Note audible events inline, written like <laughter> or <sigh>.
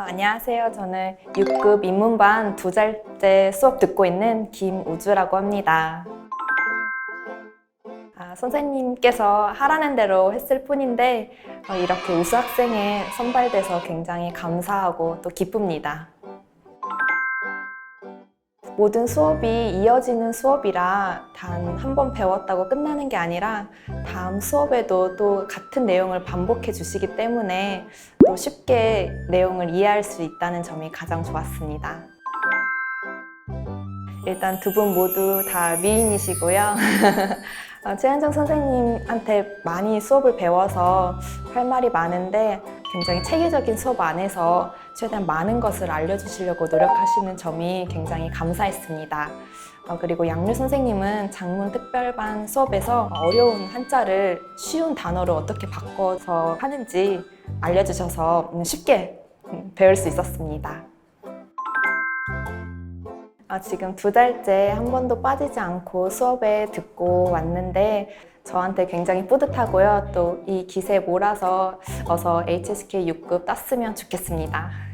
아, 안녕하세요. 저는 6급 인문반 두 달째 수업 듣고 있는 김우주라고 합니다. 아, 선생님께서 하라는 대로 했을 뿐인데 어, 이렇게 우수 학생에 선발돼서 굉장히 감사하고 또 기쁩니다. 모든 수업이 이어지는 수업이라 단 한 번 배웠다고 끝나는 게 아니라 다음 수업에도 또 같은 내용을 반복해 주시기 때문에 또 쉽게 내용을 이해할 수 있다는 점이 가장 좋았습니다. 일단 두 분 모두 다 미인이시고요. <laughs> 어, 최현정 선생님한테 많이 수업을 배워서 할 말이 많은데 굉장히 체계적인 수업 안에서 최대한 많은 것을 알려주시려고 노력하시는 점이 굉장히 감사했습니다. 어, 그리고 양류 선생님은 장문 특별반 수업에서 어려운 한자를 쉬운 단어로 어떻게 바꿔서 하는지 알려주셔서 음, 쉽게 음, 배울 수 있었습니다. 아, 지금 두 달째 한 번도 빠지지 않고 수업에 듣고 왔는데 저한테 굉장히 뿌듯하고요. 또 이 기세에 몰아서 어서 HSK 6급 땄으면 좋겠습니다.